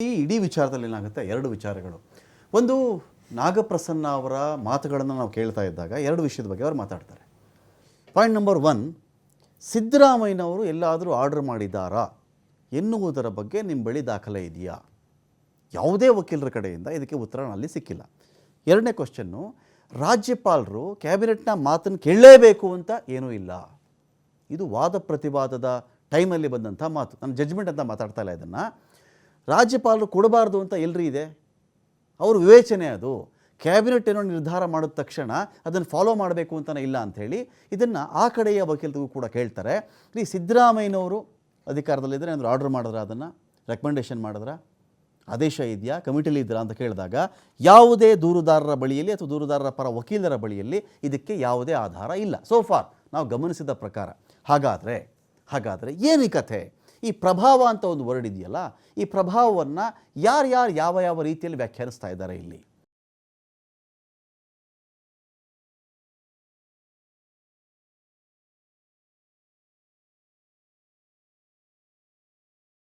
ಈ ಇಡೀ ವಿಚಾರದಲ್ಲಿ ಏನಾಗುತ್ತೆ? ಎರಡು ವಿಚಾರಗಳು. ಒಂದು, ನಾಗಪ್ರಸನ್ನ ಅವರ ಮಾತುಗಳನ್ನು ನಾವು ಕೇಳ್ತಾ ಇದ್ದಾಗ ಎರಡು ವಿಷಯದ ಬಗ್ಗೆ ಅವರು ಮಾತಾಡ್ತಾರೆ. ಪಾಯಿಂಟ್ ನಂಬರ್ ಒನ್ ಸಿದ್ದರಾಮಯ್ಯನವರು ಎಲ್ಲಾದರೂ ಆರ್ಡರ್ ಮಾಡಿದ್ದಾರಾ ಎನ್ನುವುದರ ಬಗ್ಗೆ ನಿಮ್ಮ ಬಳಿ ದಾಖಲೆ ಇದೆಯಾ? ಯಾವುದೇ ವಕೀಲರ ಕಡೆಯಿಂದ ಇದಕ್ಕೆ ಉತ್ತರ ಅಲ್ಲಿ ಸಿಕ್ಕಿಲ್ಲ. ಎರಡನೇ ಕ್ವಶನ್ನು ರಾಜ್ಯಪಾಲರು ಕ್ಯಾಬಿನೆಟ್ನ ಮಾತನ್ನು ಕೇಳಲೇಬೇಕು ಅಂತ ಏನೂ ಇಲ್ಲ. ಇದು ವಾದ ಪ್ರತಿವಾದದ ಟೈಮಲ್ಲಿ ಬಂದಂಥ ಮಾತು. ನಾನು ಜಜ್ಮೆಂಟ್ ಅಂತ ಮಾತಾಡ್ತಾ ಇಲ್ಲ ಇದನ್ನು. ರಾಜ್ಯಪಾಲರು ಕೊಡಬಾರ್ದು ಅಂತ ಎಲ್ಲರಿ ಇದೆ? ಅವ್ರ ವಿವೇಚನೆ ಅದು. ಕ್ಯಾಬಿನೆಟ್ ಏನೋ ನಿರ್ಧಾರ ಮಾಡಿದ ತಕ್ಷಣ ಅದನ್ನು ಫಾಲೋ ಮಾಡಬೇಕು ಅಂತಲೇ ಇಲ್ಲ ಅಂಥೇಳಿ ಇದನ್ನು ಆ ಕಡೆಯ ವಕೀಲರಿಗೂ ಕೂಡ ಕೇಳ್ತಾರೆ. ಈ ಸಿದ್ದರಾಮಯ್ಯನವರು ಅಧಿಕಾರದಲ್ಲಿದ್ದರೆ ಏನಾದರೂ ಆರ್ಡರ್ ಮಾಡಿದ್ರ ಅದನ್ನು? ರೆಕಮೆಂಡೇಷನ್ ಮಾಡಿದ್ರ? ಆದೇಶ ಇದೆಯಾ? ಕಮಿಟಿಲಿ ಇದ್ದೀರಾ ಅಂತ ಕೇಳಿದಾಗ ಯಾವುದೇ ದೂರುದಾರರ ಬಳಿಯಲ್ಲಿ ಅಥವಾ ದೂರುದಾರರ ಪರ ವಕೀಲರ ಬಳಿಯಲ್ಲಿ ಇದಕ್ಕೆ ಯಾವುದೇ ಆಧಾರ ಇಲ್ಲ. ಸೋ ಫಾರ್ ನಾವು ಗಮನಿಸಿದ ಪ್ರಕಾರ. ಹಾಗಾದರೆ ಹಾಗಾದರೆ ಏನು ಕಥೆ? ಈ ಪ್ರಭಾವ ಅಂತ ಒಂದು ವರ್ಡ್ ಇದೆಯಲ್ಲ, ಈ ಪ್ರಭಾವವನ್ನು ಯಾರ್ಯಾರು ಯಾವ ಯಾವ ರೀತಿಯಲ್ಲಿ ವ್ಯಾಖ್ಯಾನಿಸ್ತಾ ಇದ್ದಾರೆ ಇಲ್ಲಿ?